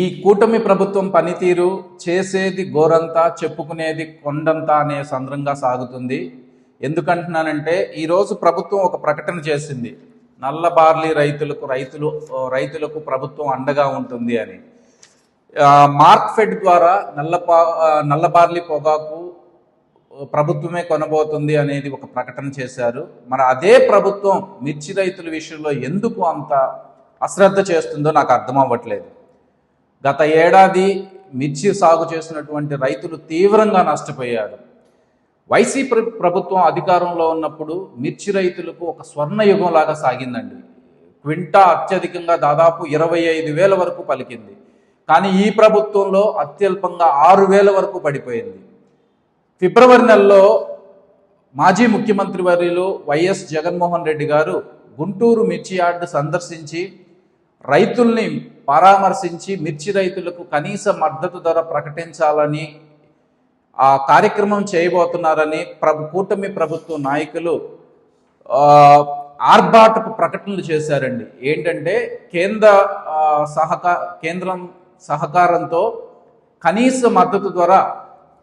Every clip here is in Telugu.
ఈ కూటమి ప్రభుత్వం పనితీరు చేసేది గోరంతా చెప్పుకునేది కొండంతా అనే సంద్రంగా సాగుతుంది. ఎందుకంటున్నానంటే ఈరోజు ప్రభుత్వం ఒక ప్రకటన చేసింది. నల్ల బార్లీ రైతులకు రైతులు రైతులకు ప్రభుత్వం అండగా ఉంటుంది అని. మార్క్ఫెడ్ మార్క్ ఫెడ్ ద్వారా నల్ల పా నల్ల బార్లీ పొగాకు ప్రభుత్వమే కొనబోతుంది అనేది ఒక ప్రకటన చేశారు. మరి అదే ప్రభుత్వం మిర్చి రైతుల విషయంలో ఎందుకు అంత అశ్రద్ధ చేస్తుందో నాకు అర్థం అవ్వట్లేదు. గత ఏడాది మిర్చి సాగు చేసినటువంటి రైతులు తీవ్రంగా నష్టపోయారు. వైసీపీ ప్రభుత్వం అధికారంలో ఉన్నప్పుడు మిర్చి రైతులకు ఒక స్వర్ణయుగం లాగా సాగిందండి. క్వింటా అత్యధికంగా దాదాపు ఇరవై ఐదు వేల వరకు పలికింది. కానీ ఈ ప్రభుత్వంలో అత్యల్పంగా ఆరు వేల వరకు పడిపోయింది. ఫిబ్రవరి నెలలో మాజీ ముఖ్యమంత్రి వర్యులు వైఎస్ జగన్మోహన్ రెడ్డి గారు గుంటూరు మిర్చి యార్డు సందర్శించి రైతుల్ని పరామర్శించి మిర్చి రైతులకు కనీస మద్దతు ధర ప్రకటించాలని ఆ కార్యక్రమం చేయబోతున్నారని ప్రభు కూటమి ప్రభుత్వ నాయకులు ఆర్భాటపు ప్రకటనలు చేశారండి. ఏంటంటే కేంద్ర సహకార కేంద్రం సహకారంతో కనీస మద్దతు ధర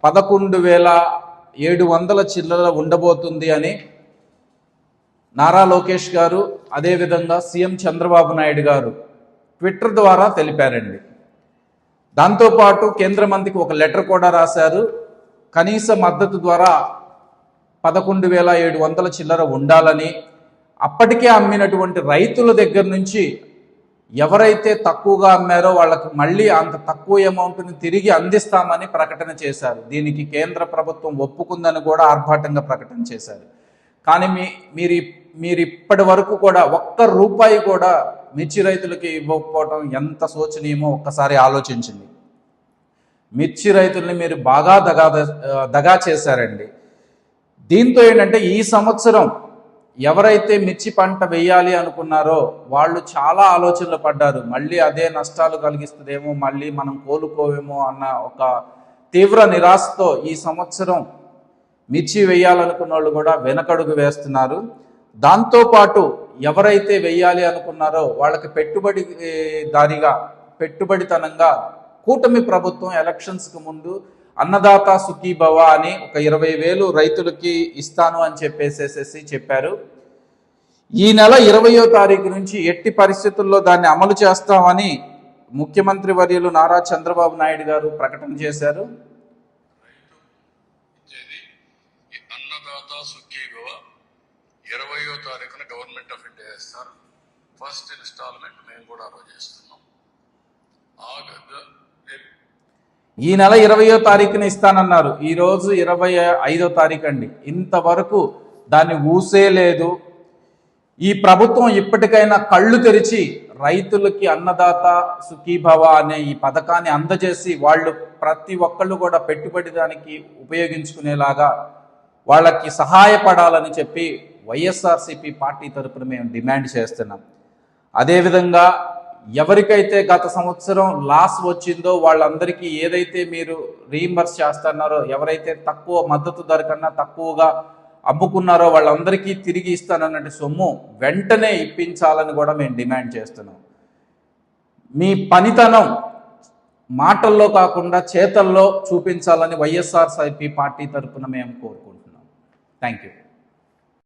పదకొండు వేల ఏడు వందల చిల్లర ఉండబోతుంది అని నారా లోకేష్ గారు అదేవిధంగా సీఎం చంద్రబాబు నాయుడు గారు ట్విట్టర్ ద్వారా తెలిపారండి. దాంతోపాటు కేంద్ర మంత్రికి ఒక లెటర్ కూడా రాశారు. కనీస మద్దతు ద్వారా పదకొండు వేల ఏడు వందల చిల్లర ఉండాలని అప్పటికే అమ్మినటువంటి రైతుల దగ్గర నుంచి ఎవరైతే తక్కువగా అమ్మారో వాళ్ళకి మళ్ళీ అంత తక్కువ అమౌంట్ని తిరిగి అందిస్తామని ప్రకటన చేశారు. దీనికి కేంద్ర ప్రభుత్వం ఒప్పుకుందని కూడా ఆర్భాటంగా ప్రకటన చేశారు. కానీ మీ మీరు మీరు ఇప్పటి వరకు కూడా ఒక్క రూపాయి కూడా మిర్చి రైతులకి ఇవ్వకపోవటం ఎంత శోచనీయమో ఒక్కసారి ఆలోచించింది మిర్చి రైతుల్ని మీరు బాగా దగా దగా చేశారండి. దీంతో ఏంటంటే ఈ సంవత్సరం ఎవరైతే మిర్చి పంట వేయాలి అనుకున్నారో వాళ్ళు చాలా ఆలోచనలు పడ్డారు. మళ్ళీ అదే నష్టాలు కలిగిస్తుందేమో మళ్ళీ మనం కోలుకోవేమో అన్న ఒక తీవ్ర నిరాశతో ఈ సంవత్సరం మిర్చి వేయాలనుకున్న వాళ్ళు కూడా వెనకడుగు వేస్తున్నారు. దాంతోపాటు ఎవరైతే వెయ్యాలి అనుకున్నారో వాళ్ళకి పెట్టుబడి దారిగా పెట్టుబడితనంగా కూటమి ప్రభుత్వం ఎలక్షన్స్కి ముందు అన్నదాత సుఖీభవ అని ఒక ఇరవై వేలు రైతులకి ఇస్తాను అని చెప్పేసేసేసి చెప్పారు. ఈ నెల ఇరవయో తారీఖు నుంచి ఎట్టి పరిస్థితుల్లో దాన్ని అమలు చేస్తామని ముఖ్యమంత్రి వర్యులు నారా చంద్రబాబు నాయుడు గారు ప్రకటన చేశారు. అన్నదాత సుఖీభవ ఇరవయో తారీఖున గవర్నమెంట్ ఆఫ్ ఇండియా ఇస్తారు. ఫస్ట్ ఇన్స్టాల్మెంట్ మేము కూడా ఆ రోజు ఇస్తున్నాం ఈ నెల ఇరవయో తారీఖున ఇస్తానన్నారు. ఈ రోజు ఇరవై ఐదో తారీఖు అండి. ఇంతవరకు దాన్ని ఊసే లేదు. ఈ ప్రభుత్వం ఇప్పటికైనా కళ్ళు తెరిచి రైతులకి అన్నదాత సుఖీభవ అనే ఈ పథకాన్ని అందజేసి వాళ్ళు ప్రతి ఒక్కళ్ళు కూడా పెట్టుబడి దానికి ఉపయోగించుకునేలాగా వాళ్ళకి సహాయపడాలని చెప్పి వైఎస్ఆర్సీపీ పార్టీ తరపున మేము డిమాండ్ చేస్తున్నాం. అదేవిధంగా ఎవరికైతే గత సంవత్సరం లాస్ వచ్చిందో వాళ్ళందరికీ ఏదైతే మీరు రీఇంబర్స్ చేస్తున్నారో ఎవరైతే తక్కువ మద్దతు ధర కన్నా తక్కువగా అమ్ముకున్నారో వాళ్ళందరికీ తిరిగి ఇస్తానన్నట్టు సొమ్ము వెంటనే ఇప్పించాలని కూడా మేము డిమాండ్ చేస్తున్నాం. మీ పనితనం మాటల్లో కాకుండా చేతల్లో చూపించాలని వైఎస్ఆర్సీపీ పార్టీ తరపున మేము కోరుకుంటున్నాం. Thank you.